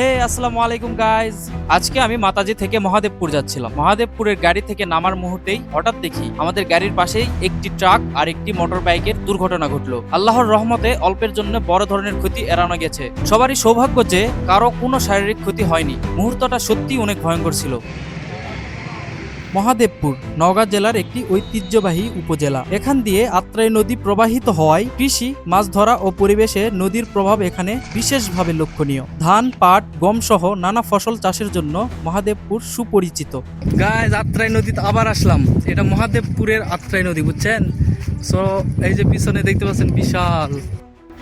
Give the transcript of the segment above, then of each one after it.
হে, আসসালামু আলাইকুম গাইজ আজকে আমি মাতাজি থেকে মহাদেবপুর যাচ্ছিলাম। মহাদেবপুরের গাড়ি থেকে নামার মুহূর্তেই হঠাৎ দেখি আমাদের গাড়ির পাশেই একটি ট্রাক আর একটি মোটর বাইকের দুর্ঘটনা ঘটলো। আল্লাহর রহমতে অল্পের জন্য বড় ধরনের ক্ষতি এড়ানো গেছে। সবারই সৌভাগ্য যে কারও কোনো শারীরিক ক্ষতি হয়নি। মুহূর্তটা সত্যি অনেক ভয়ঙ্কর ছিল। মহাদেবপুর নওগাঁ জেলার একটি ঐতিহ্যবাহী উপজেলা। এখান দিয়ে আত্রাই নদী প্রবাহিত হওয়ায় কৃষি মাছ ধরা ও পরিবেশে নদীর প্রভাব এখানে বিশেষভাবে লক্ষণীয়। ধান পাট গম সহ নানা ফসল চাষের জন্য মহাদেবপুর সুপরিচিত। গায়ে আত্রাই নদীতে আবার আসলাম। এটা মহাদেবপুরের আত্রাই নদী বুঝছেন? সো এই যে পিছনে দেখতে পাচ্ছেন বিশাল।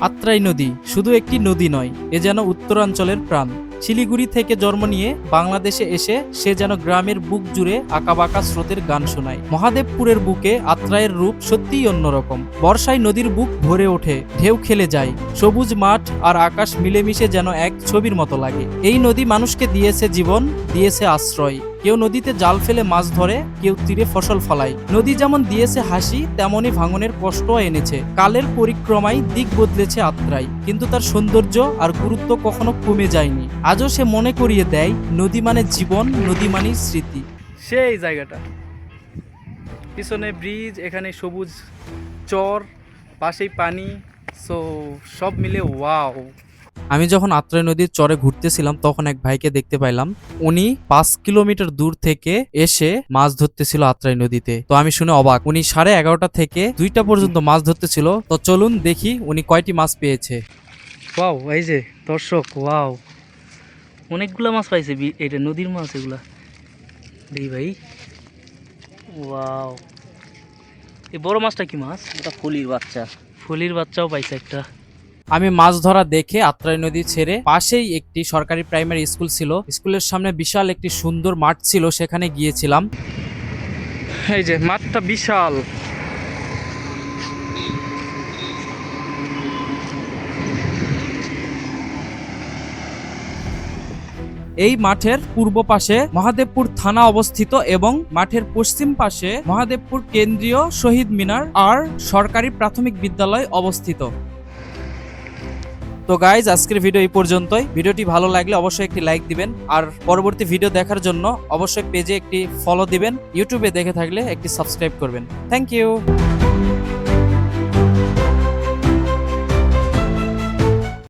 আত্রাই নদী শুধু একটি নদী নয় এ যেন উত্তরাঞ্চলের প্রাণ। শিলিগুড়ি থেকে জন্ম নিয়ে বাংলাদেশে এসে সে যেন গ্রামের বুক জুড়ে আঁকাবাঁকা স্রোতের গান শোনায়। মহাদেবপুরের বুকে আত্রায়ের রূপ সত্যিই অন্যরকম। বর্ষায় নদীর বুক ভরে ওঠে, ঢেউ খেলে যায়। সবুজ মাঠ আর আকাশ মিলেমিশে যেন এক ছবির মতো লাগে। এই নদী মানুষকে দিয়েছে জীবন, দিয়েছে আশ্রয়। কেউ নদীতে জাল ফেলে মাছ ধরে, কেউ তীরে ফসল ফলায়। নদী যেমন দিয়েছে হাসি, তেমনই ভাঙনের কষ্ট এনেছে। কালের পরিক্রমায় দিক বদলেছে আত্রাই। কিন্তু তার সৌন্দর্য আর গুরুত্ব কখনো কমে যায়নি। আজও সে মনে করিয়ে দেয়, নদী মানে জীবন, নদী মানে স্মৃতি। সেই জায়গাটা। পিছনে ব্রিজ, এখানে সবুজ চর, পাশেই পানি। সো সব মিলে ওয়াও আমি যখন আত্রাই নদীর চরে ঘুরতেছিলাম তখন এক ভাইকে দেখতে পাইলাম। উনি পাঁচ কিলোমিটার দূর থেকে এসে মাছ ধরতেছিল আত্রাই নদীতে। তো আমি শুনে অবাক। উনি সাড়ে এগারোটা থেকে দুইটা পর্যন্ত মাছ ধরতেছিল। তো চলুন দেখি উনি কয়টি মাছ পেয়েছে। ওয়াও এই যে দর্শক ওয়াও। অনেকগুলো মাছ পাইছে বি- এটা নদীর মাছ এগুলা। দেখি ভাই। ওয়াও। এই বড় মাছটা কি মাছ? এটা ফুলির বাচ্চা। ফলির বাচ্চাও পাইছে একটা। আমি মাছ ধরা দেখে আত্রাই নদী ছেড়ে পাশেই একটি সরকারি প্রাইমারি স্কুল ছিল। স্কুলের সামনে বিশাল একটি সুন্দর মাঠ ছিল সেখানে গিয়েছিলাম। এই যে মাঠটা বিশাল। এই মাঠের পূর্ব পাশে মহাদেবপুর থানা অবস্থিত এবং মাঠের পশ্চিম পাশে মহাদেবপুর কেন্দ্রীয় শহীদ মিনার আর সরকারি প্রাথমিক বিদ্যালয় অবস্থিত। তো গাইজ আজকের ভিডিও এই পর্যন্তই। ভিডিওটি ভালো লাগলে অবশ্যই একটি লাইক দিবেন। আর পরবর্তী ভিডিও দেখার জন্য অবশ্যই পেজে একটি ফলো দিবেন। ইউটিউবে দেখে থাকলে একটি সাবস্ক্রাইব করবেন। Thank you